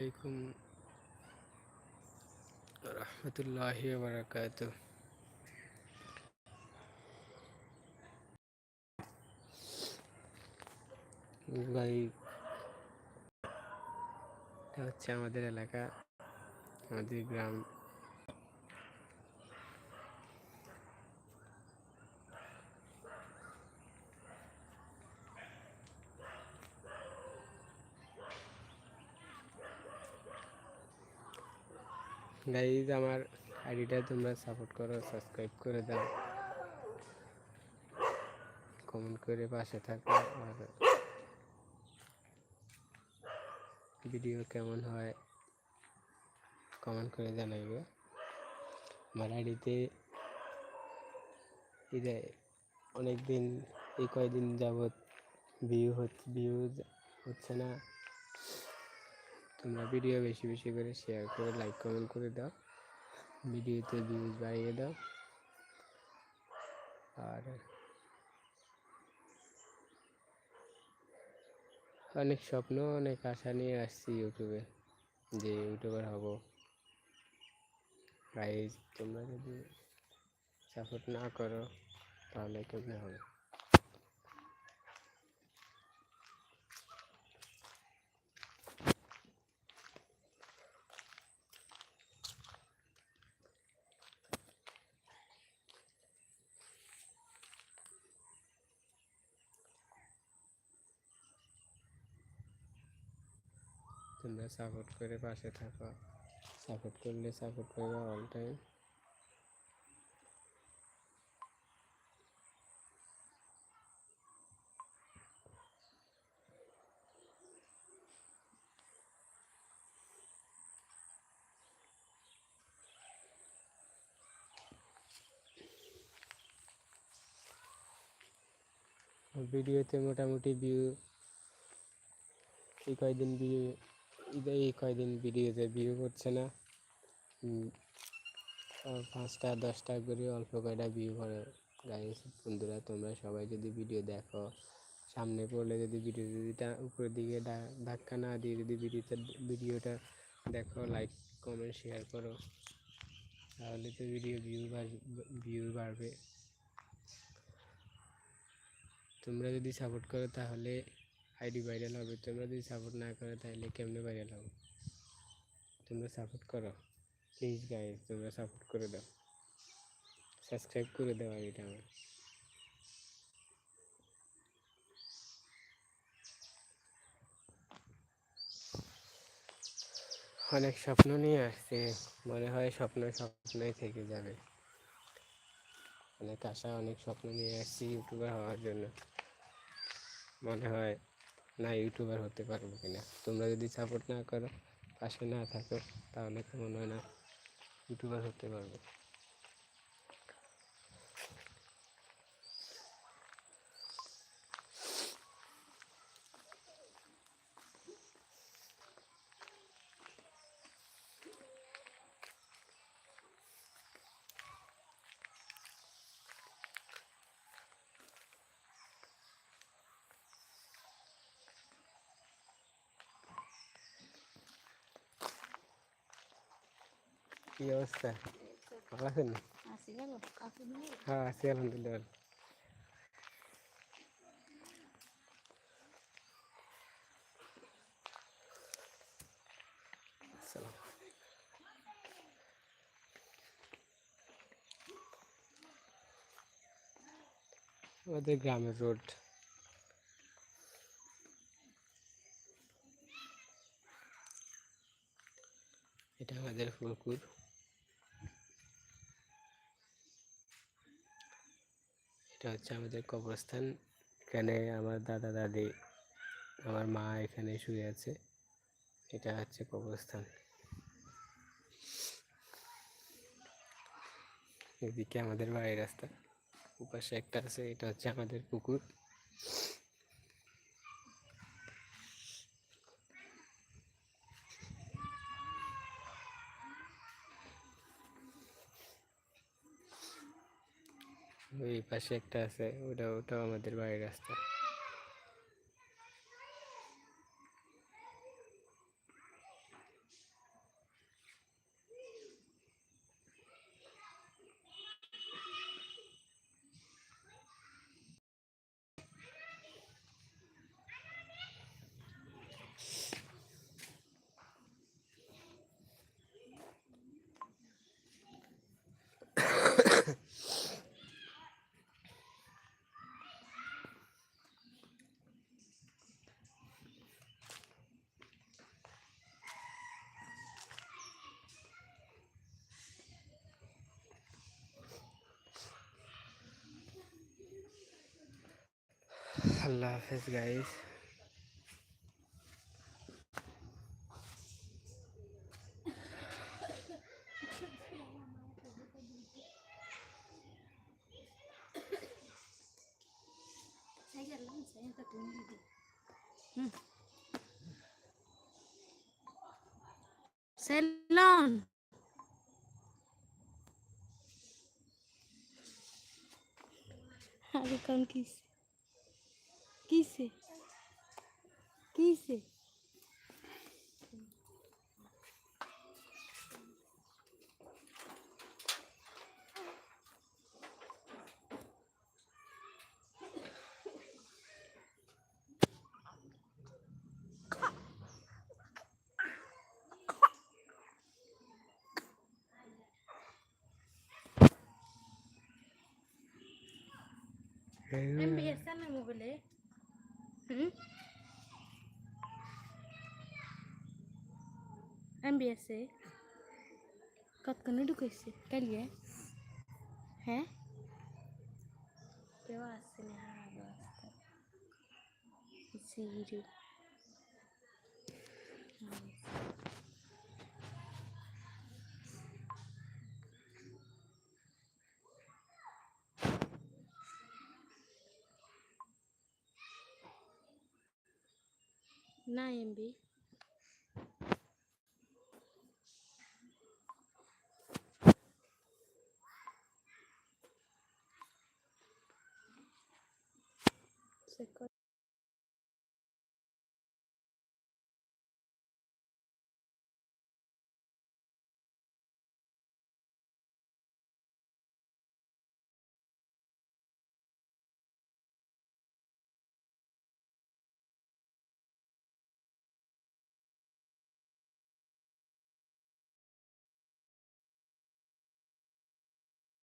আলাইকুম রহমতুল্লাহ বারাকাত ভাই এটা হচ্ছে আমাদের এলাকা আমাদের গ্রাম। গাইজ আমার আইডিটা তোমরা সাপোর্ট করো সাবস্ক্রাইব করে দাও। কমেন্ট করে পাশে থাকো আর ভিডিও কেমন হয় কমেন্ট করে জানাইবে। আমার আইডিতে ঈদে অনেক দিন এই কয়দিন যাবৎ ভিউ হচ্ছে ভিউ হচ্ছে না। তোমরা ভিডিও বেশি বেশি করে শেয়ার করে লাইক কমেন্ট করে দাও। ভিডিওতে ভিউজ বাড়িয়ে দাও। আর অনেক স্বপ্ন, অনেক আশা নিয়ে আসছি ইউটিউবে যে ইউটিউবার হব। গাইজ তোমরা যদি সাপোর্ট না করো, তাহলে কেমনে হবে? তোমরা সাপোর্ট করে পাশে থাকো। সাপোর্ট করলে সাপোর্ট করবে অল টাইম ভিডিওতে মোটামুটি ভিউ এই কয়দিন ভিউ এই কয়দিন ভিডিওতে ভিউ করছে না পাঁচটা, দশটা করে অল্প কয়টা ভিউ করে। গাইস বন্ধুরা, তোমরা সবাই যদি ভিডিও দেখো, সামনে পড়লে যদি ভিডিও যদি উপরের দিকে ধাক্কা না দিয়ে যদি ভিডিওটা ভিডিওটা দেখো লাইক কমেন্ট শেয়ার করো, তাহলে তো ভিডিও ভিউ ভিউ বাড়বে। তোমরা যদি সাপোর্ট করো, তাহলে আইডি ভাইরাল হবে, তোমরা যদি সাপোর্ট না করো তাহলে কেমনে ভাইরাল হবে? তোমরা সাপোর্ট করো। প্লিজ গাইজ তোমরা সাপোর্ট করে দাও। সাবস্ক্রাইব করে দাও আইডিটা আমার। অনেক স্বপ্ন নিয়ে আসছে, মনে হয় স্বপ্ন স্বপ্নই থেকে যাবে। অনেক আশা, অনেক স্বপ্ন নিয়ে আসছি ইউটিউবার হওয়ার জন্য। মনে হয় না ইউটিউবার হতে পারব কিনা? তোমরা যদি সাপোর্ট না করো, পাশে না থাকো, তাহলে তো মনে হয় না? ইউটিউবার হতে পারব। কি অবস্থা? ভালো আছেন? হ্যাঁ আছি আলহামদুলিল্লাহ আমাদের গ্রামের রোড। এটা আমাদের পুকুর এটা হচ্ছে আমাদের কবরস্থান। এখানে আমার দাদা, দাদি, আমার মা এখানে শুয়ে আছে। এটা হচ্ছে কবরস্থান। এদিকে আমাদের বাড়ির রাস্তা। উপাশে একটা আছে, এটা হচ্ছে আমাদের পুকুর। ওই পাশে একটা আছে ওটা ওটাও আমাদের বাড়ির রাস্তা। अल्लाह हाफिज गाइस सेलोन अभी कौन किस? কিসে কিসে কিসে এমবিএস না মোবাইলে হুম MBS কতক্ষণ ঢুকেছে কালিয়ে হ্যাঁ? কেউ আসছে না আরও na embe se